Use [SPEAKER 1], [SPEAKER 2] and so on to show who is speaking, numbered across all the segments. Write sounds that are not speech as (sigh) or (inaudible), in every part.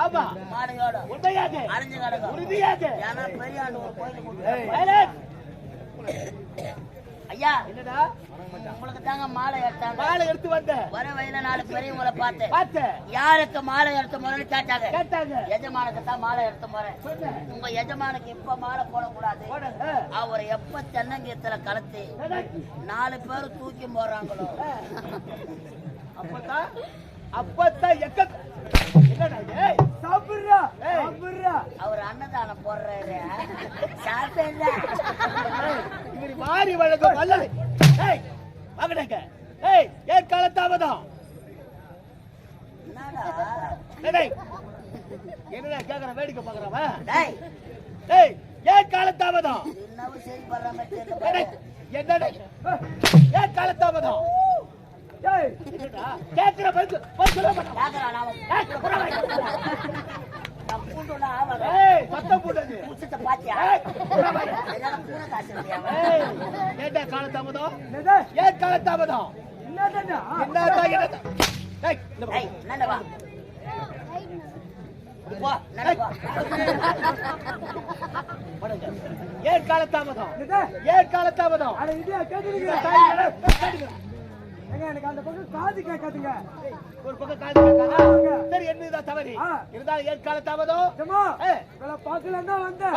[SPEAKER 1] ஆமா.
[SPEAKER 2] மாடையோட
[SPEAKER 1] உண்மையாக.
[SPEAKER 2] அரைஞ்சு கிடக்கும்.
[SPEAKER 1] உறுதியாக.
[SPEAKER 2] ஏன்னா பெரிய ஆண்டு ஒரு கோயிலுக்கு. ஐயா
[SPEAKER 1] என்னடா?
[SPEAKER 2] உங்களுக்கு தாங்க மாலை எடுத்தாங்க.
[SPEAKER 1] மாலை எடுத்து வந்த.
[SPEAKER 2] வர வயல நாலு பெரியவங்களை பார்த்து
[SPEAKER 1] பார்த்த
[SPEAKER 2] யாருக்கு மாலை எடுத்த முறைன்னு கேட்டாங்க.
[SPEAKER 1] கேட்டாங்க.
[SPEAKER 2] எஜமானுக்கு தான் மாலை எடுத்த முறை. உங்க எஜமானுக்கு இப்ப மாலை போடக்கூடாது. அவர் எப்ப தென்னங்கீத்துல கலத்தி. நாலு பேர் தூக்கி போடுறாங்களோ. (laughs)
[SPEAKER 1] அப்பதான் அப்பதான் எக்க
[SPEAKER 2] அவர் அன்னதானம் போடுறாரு.
[SPEAKER 1] இவரு மாறி வழங்கும் வல்லலை ஏய் வாங்கடங்க ஏய் ஏன் காலத்தாமதம்
[SPEAKER 2] என்னடா
[SPEAKER 1] கேக்குற? வேடிக்கை பாக்குறவன் ஏய் ஏன் காலத்தாமதம். என்னடா ஏன் காலத்தாமதம் கேக்குற? பதில் ஏய், ஏன்டா காலத்தாமதம் ஏன் காலத்தாமதம் என்னடா என்னடா ஏய் இந்த
[SPEAKER 2] ஏய்
[SPEAKER 3] எனக்கு அந்த பக்கம் காது கேட்காதுங்க.
[SPEAKER 1] ஒரு பக்கம் காது கேட்காதா? சரி என்னதான் தவறு. இருந்தாலும் ஏய்.
[SPEAKER 3] உங்களை பார்க்கலாம் தான் வந்தேன்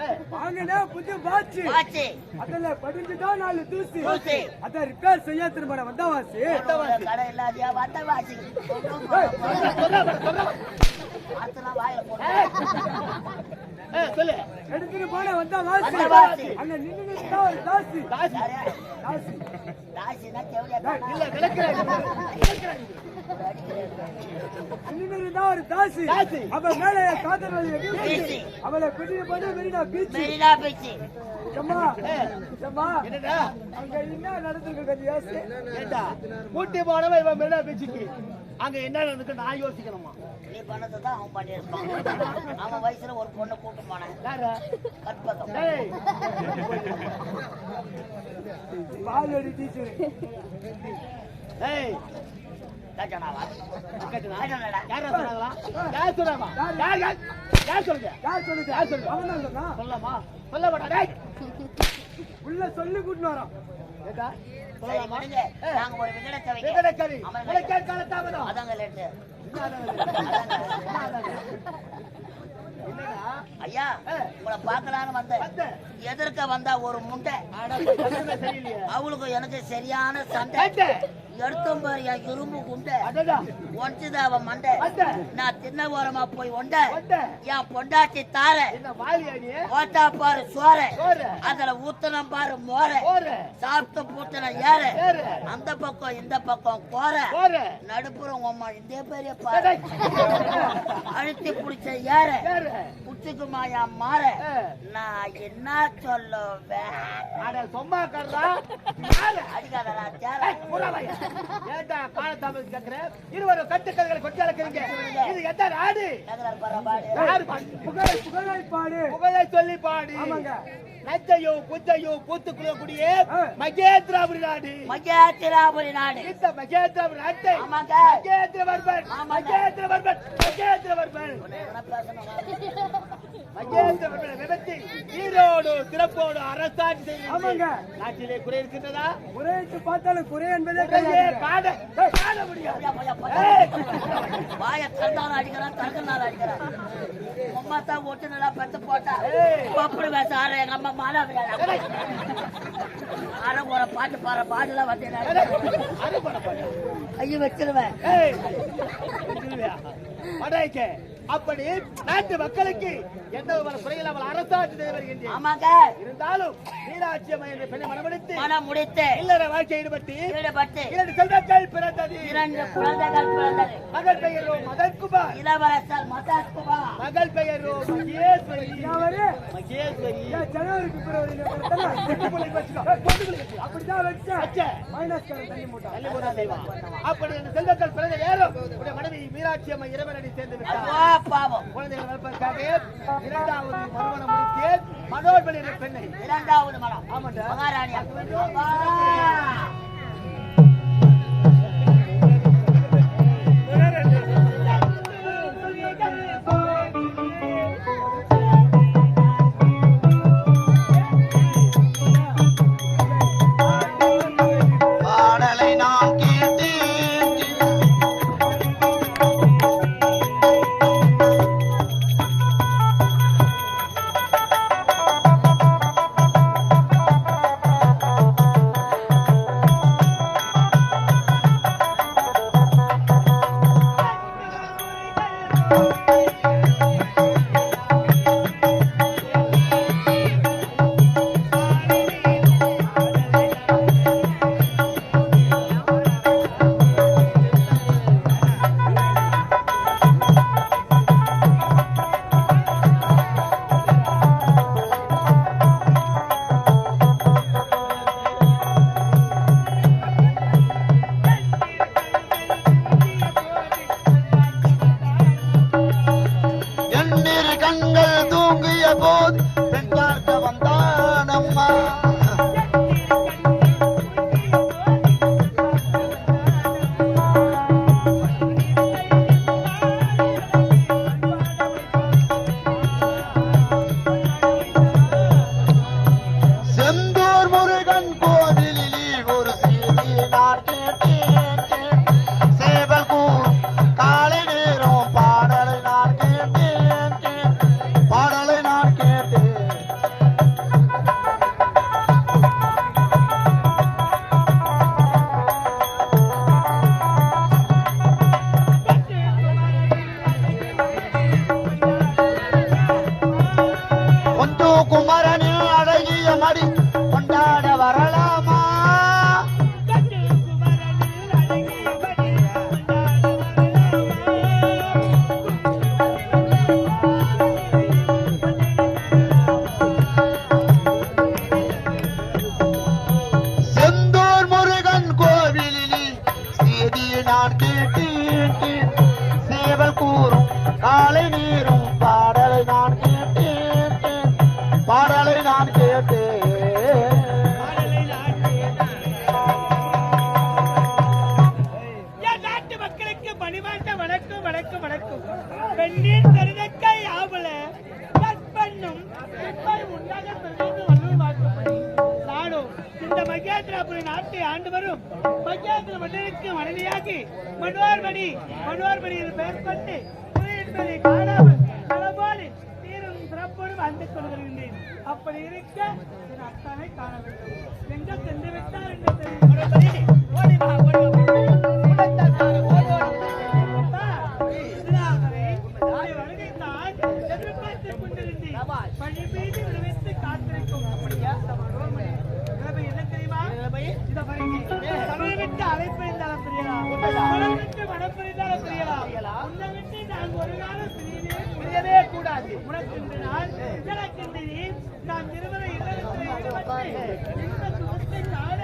[SPEAKER 1] ஏய்.
[SPEAKER 3] வாங்கினே புது பாச்சு
[SPEAKER 2] வாச்சி
[SPEAKER 3] அதுல படிஞ்சுட்டா நாலு தூசி.
[SPEAKER 2] தூசி.
[SPEAKER 3] அத ரிப்பேர் செய்ய திரும்ப வந்தா வாசி
[SPEAKER 2] கடை இல்லாதியா வந்த வாசி வாயில போடு.
[SPEAKER 1] சொல்லு
[SPEAKER 3] எடுத்துட்டு போன வந்தா வாசி. அங்க நின்னு தான் ஒரு தாசி
[SPEAKER 2] யாரு?
[SPEAKER 3] தாசி
[SPEAKER 2] தாசினா தேவையா
[SPEAKER 1] இல்ல விளக்குறாங்க விளக்குறாங்க.
[SPEAKER 3] நின்னு தான் ஒரு தாசி.
[SPEAKER 1] தாசி.
[SPEAKER 3] அவ மேல காதல்.
[SPEAKER 2] வீசி.
[SPEAKER 3] அவளை கூட்டிட்டு போய் மெரினா பீச்
[SPEAKER 2] மெரினா
[SPEAKER 1] என்னடா?
[SPEAKER 3] அங்க என்ன நடந்திருக்கு
[SPEAKER 1] ஏண்டா கூட்டி போனவன் இவன் மேல பேச்சுக்கு. அங்க என்ன நடந்துக்கு நான் யோசிக்கணுமா?
[SPEAKER 2] நீ பண்ணதை தான் அவன் பண்ணியிருப்பான் அவன் வயசுல ஒரு பொண்ணை கூட்டு போனேன்.
[SPEAKER 1] யாரு?
[SPEAKER 2] கற்பகம்.
[SPEAKER 1] ஏய்.
[SPEAKER 3] பாலோடி டீச்சர்
[SPEAKER 1] ஏய்
[SPEAKER 2] கேட்டானாவா
[SPEAKER 1] கேட்டுனா?
[SPEAKER 2] கேட்டானடா
[SPEAKER 1] யாரா சொன்னாங்களா யார் சொன்னாமா யார் யார் யார் சொல்லுங்க?
[SPEAKER 3] யார் சொல்லுது?
[SPEAKER 1] யார் சொல்லுங்க?
[SPEAKER 3] அவன் தான் சொன்னா
[SPEAKER 1] சொல்லலாமா சொல்ல மாட்டா டேய்.
[SPEAKER 3] உள்ள சொல்லி கூட்டிட்டு வரோம்.
[SPEAKER 2] சரி
[SPEAKER 1] சொல்லலாமா
[SPEAKER 2] நாங்க ஒரு அவன்
[SPEAKER 1] உனக்கே காலத்தாமதம்.
[SPEAKER 2] அதாங்க லேட்டு. ஐயா. உங்களை பார்க்கலான்னு வந்தேன். எதிர்க்க வந்தா ஒரு முண்டை அவளுக்கும் எனக்கு சரியான சண்டை எடுத்தும் பாரு என் இரும்பு குண்டை ஒன்றுது அவன் மண்டை. நான் தின்ன ஓரமா போய் ஒண்ட என் பொண்டாட்டி தார ஓட்டா பாரு சோற. அதுல ஊத்தனம் பாரு மோர. சாப்பிட்டு பூத்தன ஏற. அந்த பக்கம் இந்த பக்கம் போற நடுப்புறம் உம்மா இந்த பெரிய பாரு அழுத்தி பிடிச்ச ஏற.
[SPEAKER 1] யாரு
[SPEAKER 2] புச்சுக்குமா என் மாற. நான் என்ன சொல்லுவேன்? அடிக்காதடா சேர
[SPEAKER 1] புறவையா. ஏன்டா காலத்தாமதம் கேக்குற? இருவரும் கட்டுக்கதைகளை கொட்டி அளக்குறீங்க. இது எந்த நாடு?
[SPEAKER 2] நகர போற பாடு
[SPEAKER 1] யாரு பாடு?
[SPEAKER 3] புகழ் புகழை பாடு
[SPEAKER 1] புகழை சொல்லி பாடு.
[SPEAKER 3] ஆமாங்க.
[SPEAKER 1] நஞ்சையும் புஞ்சையும் பூத்துக்குள்ளக்கூடிய. மகேந்திராபுரி நாடு.
[SPEAKER 2] மகேந்திராபுரி நாடு
[SPEAKER 1] இந்த மகேந்திராபுரி நாட்டை
[SPEAKER 2] ஆமாங்க.
[SPEAKER 1] மகேந்திரவர்மன்,
[SPEAKER 2] ஆமாங்க.
[SPEAKER 1] மகேந்திரவர்மன், மகேந்திரவர்மன், மகேந்திரவர்மனை நிமித்தி ஈரோடு திறப்போடு அரசாட்சி செய்கிறது.
[SPEAKER 3] ஆமாங்க.
[SPEAKER 1] நாட்டிலே குறை இருக்கின்றதா
[SPEAKER 3] குறைத்து பார்த்தாலும் குறை என்பதே
[SPEAKER 1] காண காண முடியாது
[SPEAKER 2] வாய அடிக்கிறான் தடுக்கனாலும் அடிக்கிறான் அம்மா தான் ஒட்டு நல்லா பெத்து போட்டா
[SPEAKER 1] ஏய்.
[SPEAKER 2] அப்படி பேச ஆற எங்க அம்மா மாலா அரை ஒரு பாட்டு பாரு பாட்டுல வந்தேன்
[SPEAKER 1] அறுபட
[SPEAKER 2] கையை வச்சிருவேன்
[SPEAKER 1] படைக்க. அப்படி நாட்டு மக்களுக்கு எந்த ஒரு குறையில் அவள் அரசாட்சி செய்து வருகின்றேன் இருந்தாலும் மீனாட்சி அம்மா என்ற பெண்ணை மனமடித்து
[SPEAKER 2] மனம் முடித்து
[SPEAKER 1] இல்லற வாழ்க்கை ஈடுபட்டு
[SPEAKER 2] ஈடுபட்டு
[SPEAKER 1] இரண்டு செல்வங்கள் பிறந்தது.
[SPEAKER 2] இரண்டு குழந்தைகள் பிறந்தது.
[SPEAKER 1] மகள் பெயரோ மதன்குமார்
[SPEAKER 2] இளவரசர் மதாஸ்குமார்
[SPEAKER 1] மகள் பெயரோ மகேஸ்வரி.
[SPEAKER 3] அவரு
[SPEAKER 1] மகேஸ்வரி.
[SPEAKER 3] ஜனவரி
[SPEAKER 1] வச்சுக்கோ.
[SPEAKER 3] அப்படிதான்
[SPEAKER 1] வச்ச.
[SPEAKER 3] மைனஸ் தள்ளி மூட்டா
[SPEAKER 1] செய்வான். அப்படி அந்த செல்வங்கள் பிறந்த நேரம் உடைய மனைவி மீனாட்சி அம்மா இறைவனடி சேர்ந்து விட்டார்.
[SPEAKER 2] பாவம்.
[SPEAKER 1] குழந்தைகள் வளர்ப்பதற்காக இரண்டாவது மறுமணம் முடித்து என்ற பெண்ணை.
[SPEAKER 2] இரண்டாவது மனம்.
[SPEAKER 1] ஆமாண்டா.
[SPEAKER 4] மகாராணி
[SPEAKER 5] செய்தியை நான் கேட்டேன்.
[SPEAKER 3] மனோர்மணி மனோர்மணி என்று பெயர் கொண்டு புலி காணாமல் களவோடு தீரும் சிறப்போடு வாழ்ந்து கொள்கின்றேன் அப்படி இருக்க என் அத்தானை காண வேண்டும் எங்க சென்று விட்டார் என்று தெரியும் ஓடி வா ஓடி மீது காத்திருக்கும். அப்படியா? என்ன தெரியுமா? பாருங்க. உன்னை விட்டு நான் ஒரு காலம் பிரியவே பிரியவே கூடாது. உனக்கு இன்று நான், எனக்கு இன்று நீ. நாம் இருவரும் இல்லறத்தில் ஈடுபட்டு இன்ப சுகத்தை காண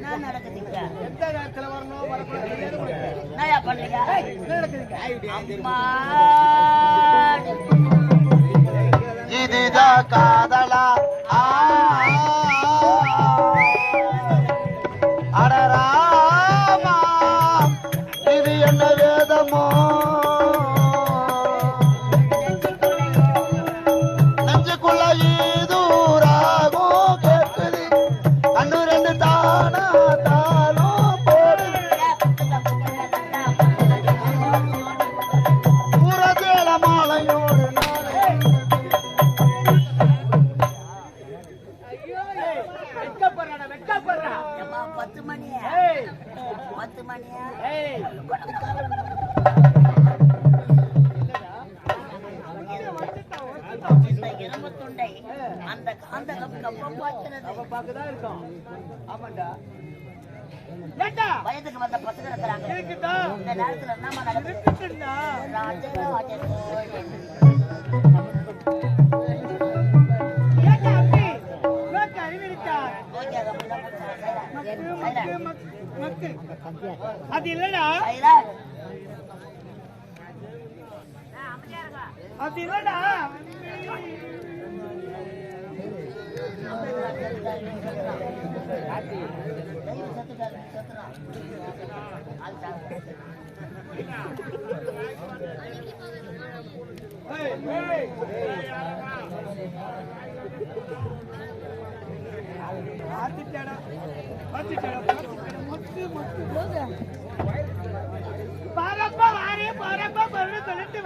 [SPEAKER 2] என்ன நடக்குதுங்க
[SPEAKER 1] எந்த நேரத்துல வரணும் வரக்கூடாது நடக்குதுங்க
[SPEAKER 4] இதுதான் காதலா
[SPEAKER 2] அது
[SPEAKER 5] இல்லடா. அது இல்லடா அது இல்லடா ஏய், ஏய். மாத்திட்டாடா மாத்திட்டாடா மாத்திட்டாடா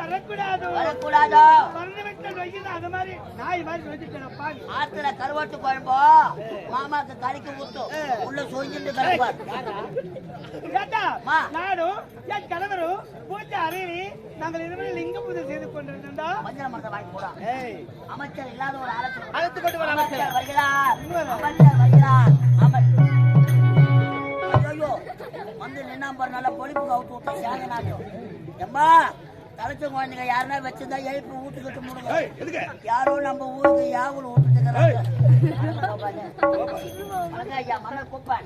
[SPEAKER 5] வரக்கூடாது.
[SPEAKER 2] வரக்கூடாதோ?
[SPEAKER 5] மருந்து விட்டு வைக்குது அது மாதிரி நாய் மாதிரி வச்சுட்டேனப்பா
[SPEAKER 2] ஆத்துல கருவாட்டு குழம்போ மாமாக்கு கறிக்கு ஊத்தும் உள்ள சொஞ்சிட்டு கிடப்பார்
[SPEAKER 5] கேட்டா. நானும் என் கணவரும் பூஜை அறையிலே நாங்கள் இருவரும் லிங்க பூஜை செய்து கொண்டிருந்தோம்.
[SPEAKER 2] மஞ்சள் மரத்தை வாங்கி போடா. அமைச்சர் இல்லாத ஒரு ஆலோசனை
[SPEAKER 1] அழைத்து கொண்டு வர அமைச்சர்
[SPEAKER 2] அமைச்சர். வருகிறார். அமைச்சர் வருகிறார். அமைச்சர் ஐயோ வந்து நின்னா பாரு நல்லா பொழிப்பு கவுத்து விட்டா சேங்க நாட்டம் எம்மா தலைச்ச குழந்தைங்க யாருன்னா வச்சிருந்தா எழுப்பி ஊட்டுக்கிட்டு முடுங்க யாரோ நம்ம ஊருக்கு யாவுல ஊட்டுக்கிறாங்க ஐயா மன்னர் கூப்பான்.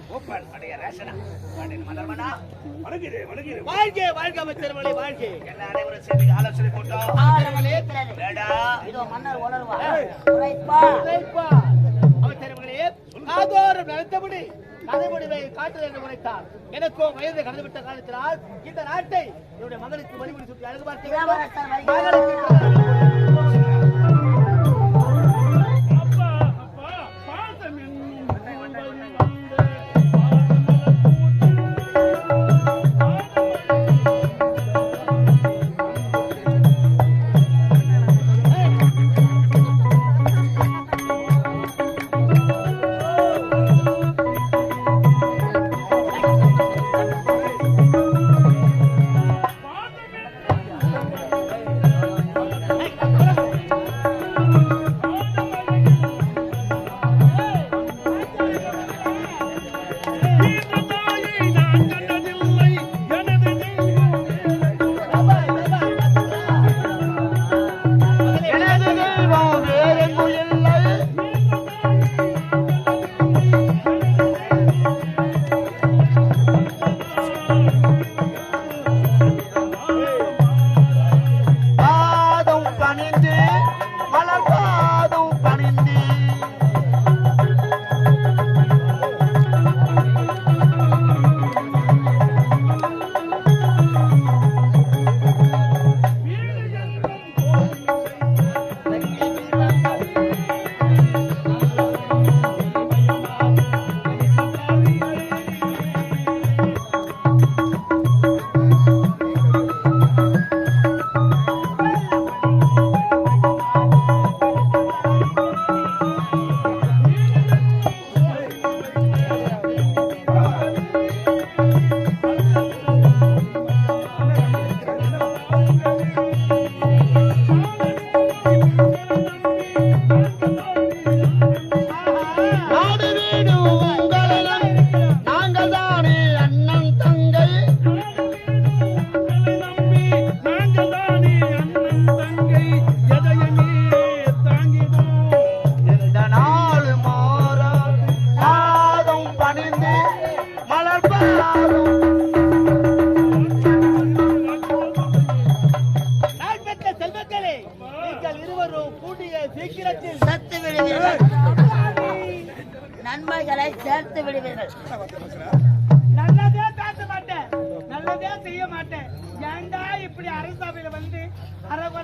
[SPEAKER 1] வாழ்க வாழ்க அமைச்சர் மலை வாழ்க
[SPEAKER 2] ஆரம்பம் இருக்கிறது. இதோ மன்னர் உணர்வா.
[SPEAKER 1] அமைச்சரவர்களே ஆதோரம் நடத்தபடி. நடைமுறையை காட்டுதல் என்று உரைத்தார். எனக்கோ வயது கடந்துவிட்ட காலத்தினால் இந்த நாட்டை என்னுடைய மகனுக்கு வழிபடி சுற்றி அழகு பார்த்து
[SPEAKER 5] Thank you.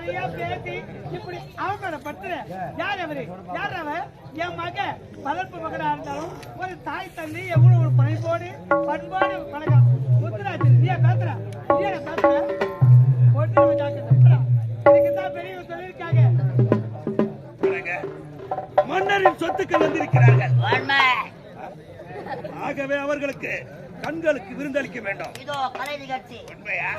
[SPEAKER 5] அரைகுறையா பேசி இப்படி அவமானப்படுத்துற. யார் அவரு? யார் அவ? என் மக. வளர்ப்பு மகனா இருந்தாலும் ஒரு தாய் தந்தை எவ்வளவு ஒரு பணிபோடு பண்பாடு பழகம் முத்துராஜ் நீ பேசுற. நீ பேசுற. ஒட்டு ஜாக்கிரதை. இதுக்கு தான் பெரியவங்க சொல்லியிருக்காங்க.
[SPEAKER 6] மன்னரின் சொத்துக்கள் வந்திருக்கிறார்கள். ஆகவே அவர்களுக்கு கண்களுக்கு விருந்தளிக்க வேண்டும்.
[SPEAKER 2] இதோ கலை நிகழ்ச்சி.
[SPEAKER 6] உண்மையா?